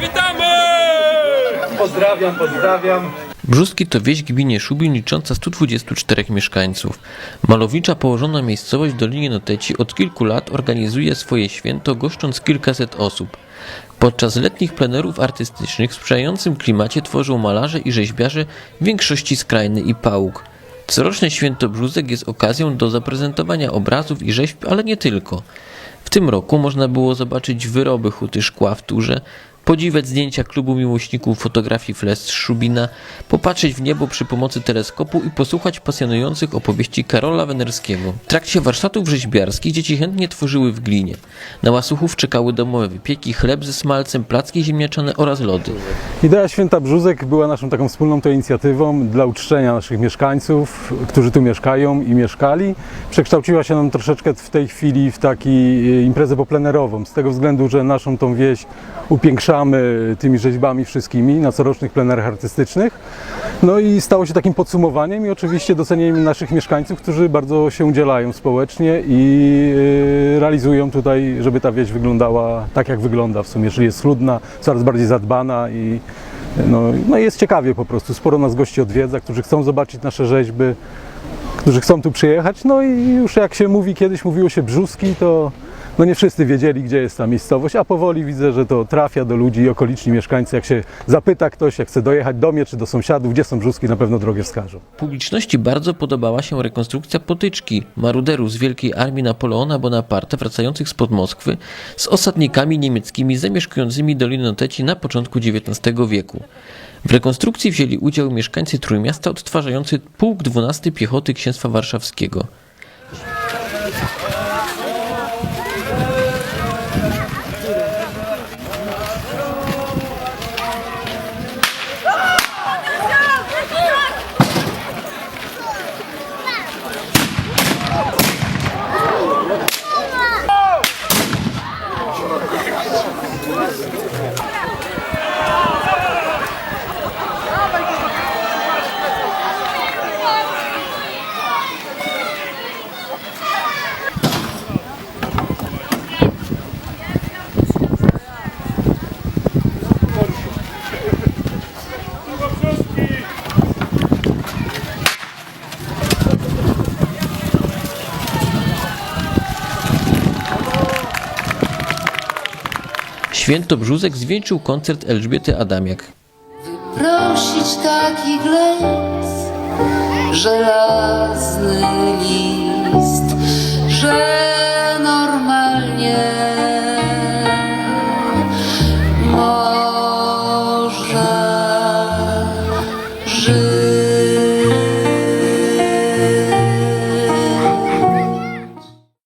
Witamy! Pozdrawiam, pozdrawiam. Brzuski to wieś w gminie Szubin licząca 124 mieszkańców. Malownicza położona miejscowość w Dolinie Noteci od kilku lat organizuje swoje święto goszcząc kilkaset osób. Podczas letnich plenerów artystycznych w sprzyjającym klimacie tworzą malarze i rzeźbiarze w większości skrajny i pałuk. Coroczne święto Brzózek jest okazją do zaprezentowania obrazów i rzeźb, ale nie tylko. W tym roku można było zobaczyć wyroby huty szkła w turze, podziwiać zdjęcia klubu miłośników fotografii Fles Szubina, popatrzeć w niebo przy pomocy teleskopu i posłuchać pasjonujących opowieści Karola Wenerskiego. W trakcie warsztatów rzeźbiarskich dzieci chętnie tworzyły w glinie. Na łasuchów czekały domowe wypieki, chleb ze smalcem, placki ziemniaczane oraz lody. Idea Święta Brzózek była naszą taką wspólną to inicjatywą dla uczczenia naszych mieszkańców, którzy tu mieszkają i mieszkali. Przekształciła się nam troszeczkę w tej chwili w taki e, imprezę poplenerową, z tego względu, że naszą tą wieś tymi rzeźbami wszystkimi na corocznych plenerach artystycznych. No i stało się takim podsumowaniem i oczywiście docenieniem naszych mieszkańców, którzy bardzo się udzielają społecznie i e, realizują tutaj, żeby ta wieś wyglądała tak, jak wygląda w sumie, czyli jest schludna, coraz bardziej zadbana i no, no jest ciekawie po prostu. Sporo nas gości odwiedza, którzy chcą zobaczyć nasze rzeźby, którzy chcą tu przyjechać. No i już jak się mówi, kiedyś mówiło się brzuski, to no nie wszyscy wiedzieli, gdzie jest ta miejscowość, a powoli widzę, że to trafia do ludzi i okoliczni mieszkańcy. Jak się zapyta ktoś, jak chce dojechać do mnie czy do sąsiadów, gdzie są brzuski, na pewno drogę wskażą. Publiczności bardzo podobała się rekonstrukcja potyczki maruderów z Wielkiej Armii Napoleona Bonaparte wracających spod Moskwy z osadnikami niemieckimi zamieszkującymi Dolinę Noteci na początku XIX wieku. W rekonstrukcji wzięli udział mieszkańcy Trójmiasta odtwarzający Pułk 12 Piechoty Księstwa Warszawskiego. Święto Brzózek zwieńczył koncert Elżbiety Adamiak. prosić taki glec, żelazny list,